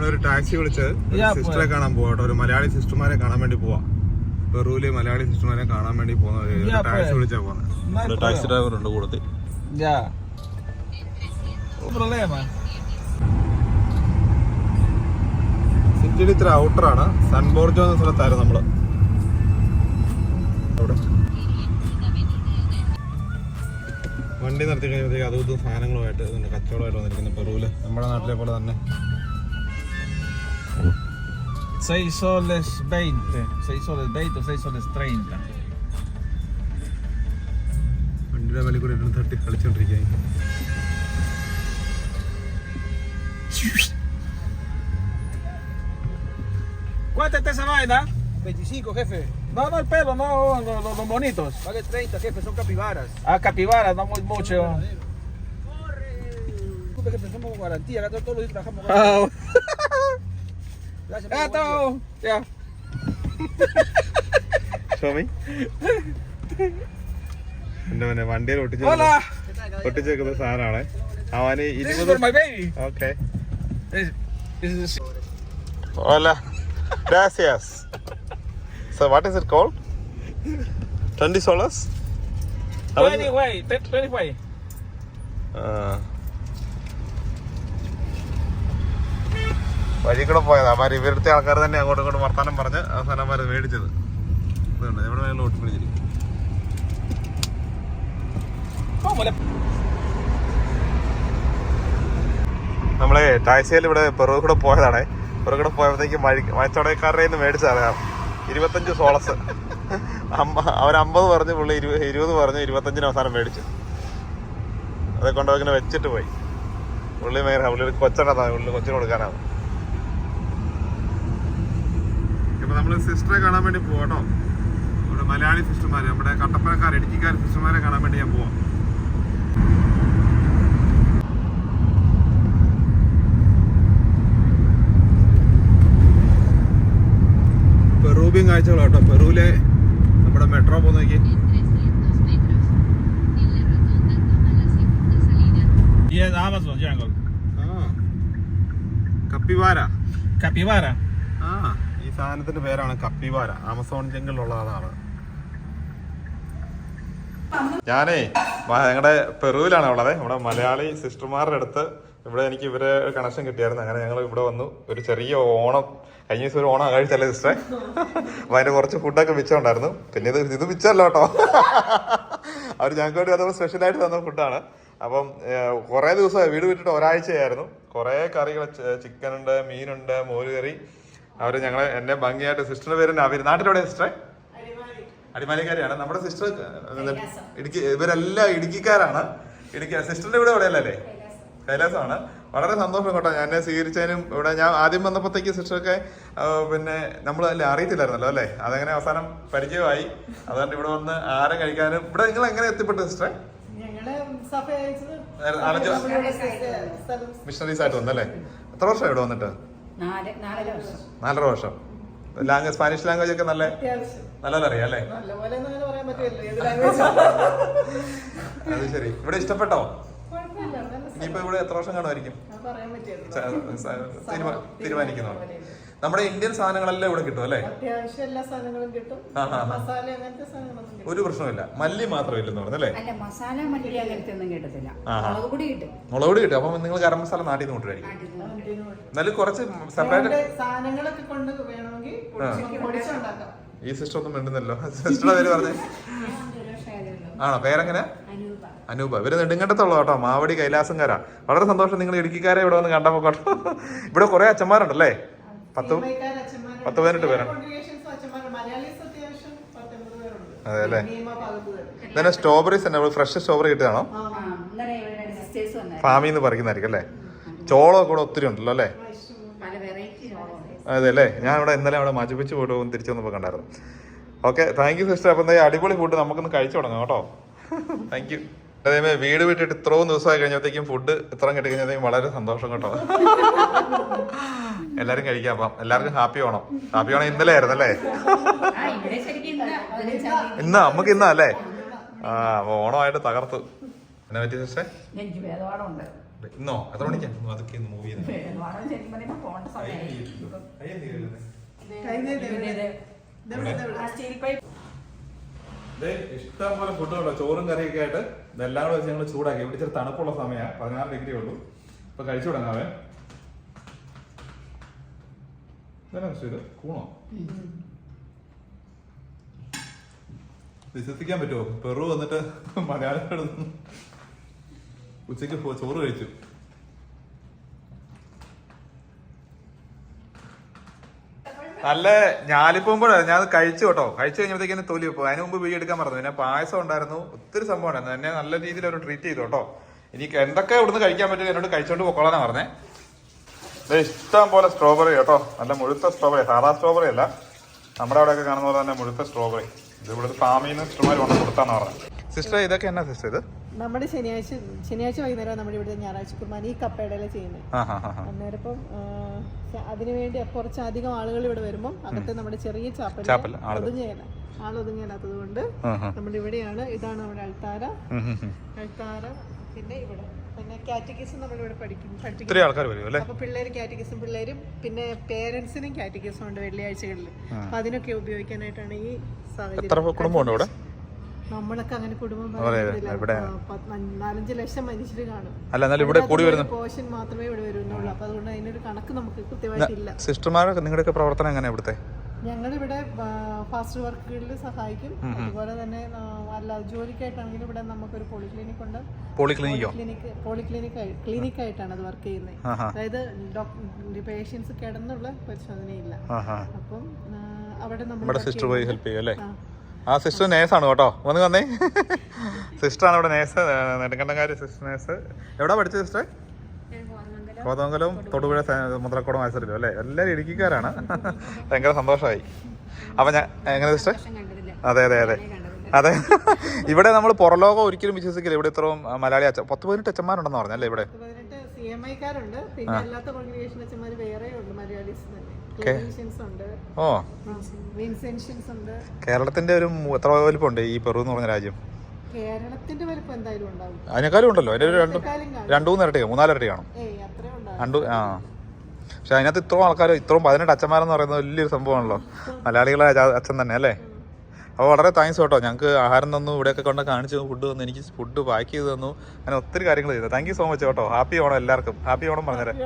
ഇവിടെ ഒരു ടാക്സി വിളിച്ചത് സിസ്റ്ററെ കാണാൻ പോവാ കേട്ടോ. ഒരു മലയാളി സിസ്റ്റർമാരെ കാണാൻ വേണ്ടി പോവാ. പെറൂൽ മലയാളി സിസ്റ്റർമാരെ കാണാൻ വേണ്ടി പോകുന്ന ടാക്സി. വിളിച്ചാ പോകുന്നത് ടാക്സി ഡ്രൈവർ ഉണ്ട് കൂടത്തിൽ. സിറ്റിയുടെ ഇത്ര ഔട്ടറാണ് സൺബോർജോ എന്ന സ്ഥലത്തായിരുന്നു നമ്മൾ. അവിടെ. വണ്ടി നിർത്തി കഴിയുമ്പോഴത്തേക്ക് അതും ഇതും സാധനങ്ങളുമായിട്ട് കച്ചവടമായിട്ട് വന്നിരിക്കുന്നു പെറൂൽ. നമ്മുടെ നാട്ടിലെ പോലെ തന്നെ. 6 soles 20. 6 soles 20 o 6 soles 30. വണ്ടിയുടെ മേലെ കൂടെ ഇരുന്ന് തട്ടി കളിച്ചോണ്ടിരിക്കുക ¿Cuánto está esa vaina? 25, jefe. No, no el pelo, no, no, los, los bonitos. Vale 30, jefe, son capibaras. Ah, capibara, no muy mucho. Disculpe, jefe, somos con garantía. Acá todos los días trabajamos Ah, tá bom. Tchau. സ്വാമി എന്റെ മോനെ വണ്ടിയിൽ ഒട്ടിച്ചേക്കുന്ന ഒട്ടിച്ചേക്കുന്ന സാധനമാണ്. അവന് ഇരുപത് okay. What is it call twenty solders ആ വഴി കൂടെ പോയത്. അമാര് ഇവരുടെ ആൾക്കാർ തന്നെ അങ്ങോട്ടും ഇങ്ങോട്ടും വർത്താനം പറഞ്ഞ് അവസാനം അമാര് മേടിച്ചത്. ഇതുണ്ട്. എവിടെ വേണമെങ്കിലും ഓട്ടി പിടിച്ചിരിക്കും. നമ്മളെ ടാക്സിയിൽ ഇവിടെ പെറുകൂടെ പോയതാണ്. പെറുകൂടെ പോയപ്പോഴത്തേക്ക് വഴി മഴച്ചോടക്കാരുടെ നിന്ന് മേടിച്ചതാണ്. ഇരുപത്തഞ്ച് സോളസ്. അവർ അമ്പത് പറഞ്ഞു പുള്ളി ഇരുപത് ഇരുപത് പറഞ്ഞു ഇരുപത്തഞ്ചിന് അവസാനം മേടിച്ചു. അതെ കൊണ്ടുപോയി വെച്ചിട്ട് പോയി. പുള്ളി മേഖല പുള്ളി കൊച്ചനതാ. പുള്ളി കൊച്ചിന് കൊടുക്കാനാണ്. ഇപ്പൊ നമ്മൾ സിസ്റ്ററെ കാണാൻ വേണ്ടി പോകട്ടോ നമ്മുടെ മലയാളി സിസ്റ്റർമാര് നമ്മുടെ കട്ടപ്പനക്കാർ ഇടുക്കിക്കാർ സിസ്റ്റർമാരെ കാണാൻ വേണ്ടി ഞാൻ പോവാം. പെറൂബിയൻ കാഴ്ചകളാട്ടോ പെറൂലെ പെറുവിലെ നമ്മുടെ മെട്രോ പോകുന്ന നോക്കി. കപ്പിവാര. കപ്പിവാര? ആ. ഈ സാധനത്തിന്റെ പേരാണ് കപ്പിവാര. ആമസോൺ ജംഗിളിലുള്ള അതാണ് ഞാനേ ഞങ്ങളുടെ പെറുവിലാണ് ഉള്ളത് നമ്മുടെ മലയാളി സിസ്റ്റർമാരുടെ അടുത്ത് ഇവിടെ എനിക്ക് ഇവരെ കണക്ഷൻ കിട്ടിയായിരുന്നു. അങ്ങനെ ഞങ്ങൾ ഇവിടെ വന്നു. ഒരു ചെറിയ ഓണം. കഴിഞ്ഞ ദിവസം ഒരു ഓണം കഴിച്ചല്ലേ സിസ്റ്ററെ? അപ്പൊ അതിന് കുറച്ച് ഫുഡൊക്കെ മിച്ചമുണ്ടായിരുന്നു. പിന്നെ ഇത് ഇത് മിച്ചമല്ല കേട്ടോ. അവർ ഞങ്ങൾക്ക് വേണ്ടി അത് സ്പെഷ്യലായിട്ട് തന്ന ഫുഡാണ് അപ്പം കുറെ ദിവസമായി വീട് വിട്ടിട്ട് ഒരാഴ്ചയായിരുന്നു. കുറേ കറികൾ ചിക്കൻ ഉണ്ട് മീനുണ്ട് മോര് കറി അവർ ഞങ്ങളെ എന്നെ ഭംഗിയായിട്ട് സിസ്റ്ററിന്റെ പേര് അവർ നാട്ടിലെവിടെ സിസ്റ്ററെ അടിമാലിക്കാരിയാണ്. നമ്മുടെ സിസ്റ്റർ ഇടുക്കി ഇവരെല്ലാം ഇടുക്കിക്കാരാണ്. ഇടുക്കി സിസ്റ്ററിന്റെ ഇവിടെ എവിടെയല്ലേ കൈലാസമാണ്. വളരെ സന്തോഷം കേട്ടോ. ഞാൻ സ്വീകരിച്ചതിനും ഇവിടെ ഞാൻ ആദ്യം വന്നപ്പോഴത്തേക്ക് സിസ്റ്ററൊക്കെ പിന്നെ നമ്മൾ അല്ലേ അറിയത്തില്ലായിരുന്നല്ലോ അല്ലേ? അതങ്ങനെ അവസാനം പരിചയമായി. അതുകൊണ്ട് ഇവിടെ വന്ന് ആരും കഴിക്കാനും ഇവിടെ നിങ്ങൾ എങ്ങനെ എത്തിപ്പെട്ടു സിസ്റ്ററെ മിഷണറീസ് ആയിട്ട് വന്നല്ലേ? എത്ര വർഷം ഇവിടെ വന്നിട്ട്? നാലര വർഷം. ലാംഗ്വേജ് സ്പാനിഷ് ലാംഗ്വേജ് ഒക്കെ നല്ല നല്ലതറിയാം അല്ലേ? നല്ലപോലെ ഒന്നും പറയാൻ പറ്റില്ല. ഏത് ലാംഗ്വേജ് അത് ശരി. ഇവിടെ ഇഷ്ടപ്പെട്ടോ? ഇനിയിപ്പോ ഇവിടെ എത്ര വർഷം കാണുമായിരിക്കും? സ്ഥലം. നമ്മുടെ ഇന്ത്യൻ സാധനങ്ങളെല്ലാം ഇവിടെ കിട്ടും അല്ലേ? അത്യാവശ്യം എല്ലാ സാധനങ്ങളും കിട്ടും. മസാല അങ്ങനത്തെ സാധനങ്ങളൊന്നും ഒരു പ്രശ്നമില്ല മല്ലി മാത്രമില്ലെന്ന് പറഞ്ഞു അല്ലേ? അല്ല മസാല മല്ലി അങ്ങനത്തെ ഒന്നും കിട്ടത്തില്ല. മുളക് പൊടി കിട്ടും. മുളക് പൊടി കിട്ടും. അപ്പം നിങ്ങൾ ഗരം മസാല നാട്ടിൽ നിന്ന് കൊണ്ടുവരായിരിക്കും എന്നാലും കുറച്ച് സെപ്പറേറ്റ് സാധനങ്ങളൊക്കെ കൊണ്ട് വേണമെങ്കിൽ ഈ സിസ്റ്റർ ഒന്നും മിണ്ടുന്നല്ലോ സിസ്റ്ററുടെ പേര് പറഞ്ഞേ. ആണോ? പേരെങ്ങനെ? അനൂപ. അനൂപ. ഇവർ നെടുങ്കണ്ടത്തുള്ള കേട്ടോ. മാവടി കൈലാസംകാരാ. വളരെ സന്തോഷം നിങ്ങൾ ഇടുക്കിക്കാരെ ഇവിടെ വന്ന് കണ്ടപ്പോ കേട്ടോ. ഇവിടെ കുറെ അച്ഛന്മാരുണ്ടല്ലേ? പത്ത് പത്ത് പതിനെട്ട് പേരാണ്. അതെ അല്ലേ? ഇതന്നെ സ്ട്രോബെറീസ് തന്നെ. ഫ്രഷ് സ്ട്രോബെറി ഫാമിൽ നിന്ന് പറിക്കുന്നതായിരിക്കും അല്ലേ? ചോളം കൂടെ ഒത്തിരി ഉണ്ടല്ലോ അല്ലേ? പല വെറൈറ്റി അതെ അല്ലേ ഞാൻ ഇവിടെ ഇന്നലെ അവിടെ മജിപ്പിച്ച് പോയിട്ട് പോകും തിരിച്ചു വന്നപ്പോൾ കണ്ടായിരുന്നു. ഓക്കെ താങ്ക് യു സിസ്റ്റർ അപ്പം എന്താ അടിപൊളി ഫുഡ് നമുക്കൊന്ന് കഴിച്ചു തുടങ്ങാം കേട്ടോ. താങ്ക് യു അതേപോലെ വീട് വിട്ടിട്ട് ഇത്രയും ദിവസമായി കഴിഞ്ഞപ്പോഴത്തേക്കും ഫുഡ് ഇത്രയും കിട്ടി കഴിഞ്ഞപ്പോഴത്തേക്കും വളരെ സന്തോഷം കേട്ടോ. എല്ലാരും കഴിക്കാം അപ്പം. എല്ലാവർക്കും ഹാപ്പി ഓണം. ഹാപ്പി ഓണം ഇന്നലെ ആയിരുന്നു അല്ലേ? ഇന്ന നമുക്ക് ഇന്ന അല്ലേ? ആ അപ്പൊ ഓണമായിട്ട് തകർത്തു. എന്നാ പറ്റി ഭേദപാഠമുണ്ട് ഇന്നോ? എത്ര മണിക്കാ? അതൊക്കെ മൂവ് ഇഷ്ടം പോലെ ഉണ്ടോ ചോറും കറിയൊക്കെ ആയിട്ട് ഇതെല്ലാം കൂടെ വെച്ച് ഞങ്ങൾ ചൂടാക്കി. ഇവിടെ ഇച്ചിരി തണുപ്പുള്ള സമയമാണ് പതിനാറ് ഡിഗ്രി ഉള്ളൂ. ഇപ്പൊ കഴിച്ചു തുടങ്ങാവേ കൂണോ? വിശ്വസിക്കാൻ പറ്റുമോ? പെറു വന്നിട്ട് മലയാളം ഉച്ചയ്ക്ക് ചോറ് കഴിച്ചു. നല്ല ഞാലിപ്പോകുമ്പോഴാണ് ഞാൻ കഴിച്ചു കേട്ടോ. കഴിച്ചു കഴിഞ്ഞപ്പോഴത്തേക്കും തൊലി പോകും അതിന് മുമ്പ് എടുക്കാൻ പറഞ്ഞു പിന്നെ പായസം ഉണ്ടായിരുന്നു. ഒത്തിരി സംഭവം എന്നെ നല്ല രീതിയിൽ അവർ ട്രീറ്റ് ചെയ്തു കേട്ടോ. എനിക്ക് എന്തൊക്കെ ഇവിടുന്ന് കഴിക്കാൻ പറ്റും എന്നോട് കഴിച്ചോണ്ട് പൊക്കോളാന്നാ പറഞ്ഞേ. ഇഷ്ടം പോലെ സ്ട്രോബെറി കേട്ടോ. നല്ല മുഴുത്ത സ്ട്രോബെറി സാധാ സ്ട്രോബെറി അല്ല. നമ്മുടെ അവിടെയൊക്കെ കാണുന്ന പോലെ തന്നെ മുഴുത്ത സ്ട്രോബെറി ഇത് ഇവിടുത്തെ ഫാമിൽ നിന്ന് സിസ്റ്റർമാർ കൊണ്ട് കൊടുത്താന്ന് പറഞ്ഞത് സിസ്റ്റർ ഇതൊക്കെ എന്നാ സിസ്റ്റർ ഇത്? നമ്മുടെ ശനിയാഴ്ച ശനിയാഴ്ച വൈകുന്നേരം നമ്മുടെ ഇവിടെ ഞായറാഴ്ച കുർബാന ഈ കപ്പയുടെ ചെയ്യുന്നത് അന്നേരം ഇപ്പം അതിനുവേണ്ടി കുറച്ചധികം ആളുകൾ ഇവിടെ വരുമ്പോൾ അകത്ത് നമ്മുടെ ചെറിയ ചാപ്പൽ. ഒതുങ്ങിയല്ല ആൾ ഒതുങ്ങിയല്ലാത്തത് കൊണ്ട് നമ്മുടെ ഇവിടെയാണ് ഇതാണ് നമ്മുടെ അൾത്താര. അൾത്താര പിന്നെ ഇവിടെ പിന്നെ കാറ്റഗിസം നമ്മളിവിടെ പഠിക്കും പഠിപ്പിക്കും. ആൾക്കാർ വരും അല്ലേ? അപ്പൊ പിള്ളേര് കാറ്റഗിസം പിള്ളേരും പിന്നെ പേരൻസിനും കാറ്റഗിസം ഉണ്ട് വെള്ളിയാഴ്ചകളിൽ അപ്പൊ അതിനൊക്കെ ഉപയോഗിക്കാനായിട്ടാണ് ഈ സാഹചര്യം. എത്ര കുടുംബമുണ്ട് ഇവിടെ? നമ്മളൊക്കെ അങ്ങനെ കുടുംബം ഇവിടെ- നാലഞ്ച് ലക്ഷം മനുഷ്യർ കാണും. അല്ല എന്നാലും ഇവിടെ കൂടി വരുന്നു പോർഷൻ മാത്രമേ ഇവിടെ വരുന്നുള്ളൂ. അപ്പൊ അതുകൊണ്ട് അതിനൊരു കണക്ക് നമുക്ക് കൃത്യമായിട്ടില്ല സിസ്റ്റർമാരൊക്കെ നിങ്ങളുടെ പ്രവർത്തനം എങ്ങനെയാ ഇവിടുത്തെ? ഞങ്ങളിവിടെ ഫാസ്റ്റ് വർക്കുകളിൽ സഹായിക്കും. അതുപോലെ തന്നെ അല്ല അല്ലാതെ ജോലിക്കായിട്ടാണെങ്കിലും ഇവിടെ നമുക്കൊരു പോളിക്ലിനിക് ഉണ്ട്. പോളിക്ലിനിക്കോ ക്ലിനിക് പോളിക്ലിനിക് ക്ലിനിക് ആയിട്ടാണ് അത് വർക്ക് ചെയ്യുന്നത് അതായത് ഡോക്ടർ പേഷ്യൻസ് കിടന്നുള്ള പരിശോധനയില്ല. അപ്പം അവിടെ നമ്മുടെ സിസ്റ്റർ പോയി ഹെൽപ്പ് ചെയ്യും അല്ലേ? ആ. സിസ്റ്റർ നേഴ്സാണ് കേട്ടോ. വന്ന് വന്നേ. സിസ്റ്ററാണ് ഇവിടെ നേഴ്സ് നെടുങ്കണ്ടങ്കാരി സിസ്റ്റർ നേഴ്സ്. എവിടെ പഠിച്ചത് സിസ്റ്റർ? കോതമംഗലവും തൊടുപുഴ മുതലക്കോട് മുദ്രക്കോടം മത്സരത്തിലും അല്ലേ? എല്ലാവരും ഇടുക്കിക്കാരാണ്. ഭയങ്കര സന്തോഷമായി. അപ്പം ഞാൻ എങ്ങനെ സിസ്റ്റർ? അതെ അതെ അതെ. അതെ. ഇവിടെ നമ്മൾ പുറലോകം ഒരിക്കലും വിശ്വസിക്കില്ല. ഇവിടെ ഇത്രയും മലയാളി അച്ഛൻ പത്ത് പതിനെട്ട് അച്ഛന്മാരുണ്ടെന്ന് പറഞ്ഞല്ലേ ഇവിടെ? പത്ത് പതിനെട്ട് സി എം ഐക്കാരുണ്ട്. പിന്നെ അല്ലാത്ത കോൺഗ്രിഗേഷൻ അച്ഛന്മാർ വേറെയുണ്ട് മലയാളീസ് തന്നെ. ഓ. കേരളത്തിന്റെ ഒരു എത്ര വലിപ്പമുണ്ട് ഈ പെറു എന്ന് പറഞ്ഞ രാജ്യം? കേരളത്തിന്റെ വലിപ്പം എന്തായാലും ഉണ്ടാവും. അതിനേക്കാളും ഉണ്ടല്ലോ. അതിന്റെ ഒരു രണ്ടും രണ്ടു മൂന്ന് ഇരട്ടി മൂന്നാൽ ഇരട്ടി കാണും രണ്ട് ആ. പക്ഷെ അതിനകത്ത് ഇത്രയും ആൾക്കാർ ഇത്രയും പതിനെട്ട് അച്ഛന്മാരെന്ന് പറയുന്നത് വലിയൊരു സംഭവമാണല്ലോ. മലയാളികളെ അച്ഛ- അച്ഛൻ തന്നെ അല്ലേ? അപ്പോൾ വളരെ താങ്ക്സ് കേട്ടോ. ഞങ്ങൾക്ക് ആഹാരം തന്നു ഇവിടെയൊക്കെ കൊണ്ട് കാണിച്ചു ഫുഡ് തന്നു എനിക്ക് ഫുഡ് പാക്ക് ചെയ്ത് തന്നു. അങ്ങനെ ഒത്തിരി കാര്യങ്ങൾ ചെയ്തു. താങ്ക് യു സോ മച്ച് കേട്ടോ. ഹാപ്പി ഓണം എല്ലാവർക്കും. ഹാപ്പി ഓണം പറഞ്ഞുതരാം